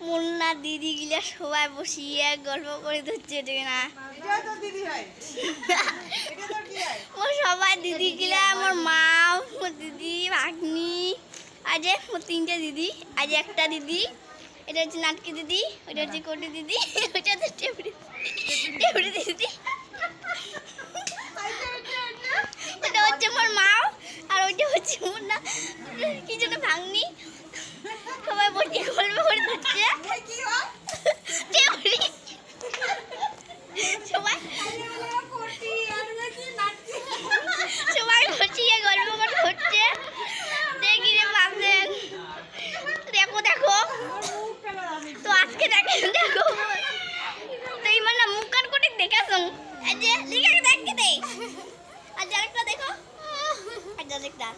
মুন্না দিদি গিলা সবাই বসিয়ে গল্প করে ধরছে না? মোর সবাই দিদি গিলা আমার মা মোর দিদি ভাগ্নি আজ মোর তিনটে দিদি আজ একটা দিদি এটা হচ্ছে নাটকি দিদি ওটা হচ্ছে কোটি দিদি ওটা হচ্ছে টেবড়ি টেবড়ি দিদি। এটা হচ্ছে মোর মা আর ওইটা হচ্ছে মোর না কি যেন ভাগ্নি সবাই বসে গল্প করে ধরছে এই কি হয় টেবড়ি সবাই কোটি আর নাকি নাটকি সবাই বসিয়ে গল্প করে হচ্ছে দেখি রে বাপরে দেখো দেখো মুখ কেন আমি তো আজকে দেখেন দেখো। তো এই মানে মুখ কান করে দেখাছো আজ লিখে দেখতে দে। আরেকটা দেখো। আজ আরেকটা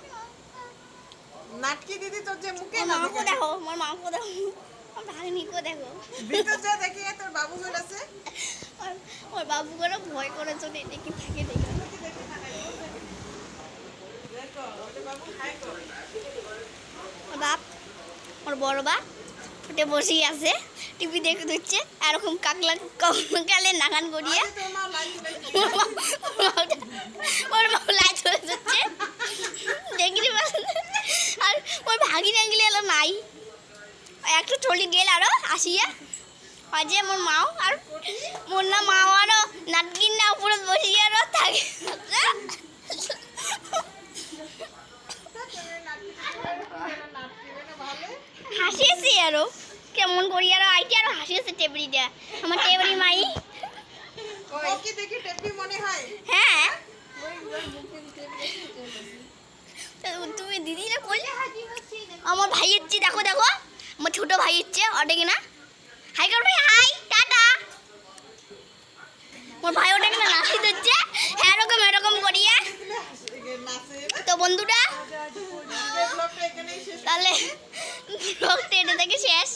নাটকি দিদি তোর যে মুখে না মাকে দেখো? আমার মাকে দেখো। আমার ভাগ্নিকে দেখো। ভিতর যা দেখি তোর বাবু গুলো আছে আর ওর বাবু করে ভয় করে চলে দেখি থাকে দেখে দেখো। ওর বাপ ওর বড় বাপ। ওটা বসেই আছে টিভি দেখে দিচ্ছে এরকম কাকলা কালে নাগান করিয়ে ওর মা- মাও চলে যাচ্ছে। দেখি আর ওর ভাগিনা গেলে এলো নাই। একটু চলে গেল আরও আসিয়া। আজে মোর মাও আর মোর না মাও আরও নাটকিন না উপরে বসিয়ে আরও থাকে। হাসিয়েছি আরও। কেমন করি আরও আইটি আরও হাসিয়েছে টেবরিটা আমার টেবরি মাই ও কি দেখি টেপি মনে হয় হ্যাঁ তুমি দিদিরা করলে আমার ভাই হচ্ছে দেখো দেখো আমার ছোট ভাই হচ্ছে ওটা কিনা হাই কর ভাই হাই টাটা মোর ভাই ওটা কিনা নাচি দিচ্ছে হ্যাঁ এরকম এরকম করিয়ে তো শেষ তাহলে ব্লগটা এটা থেকে শেষ।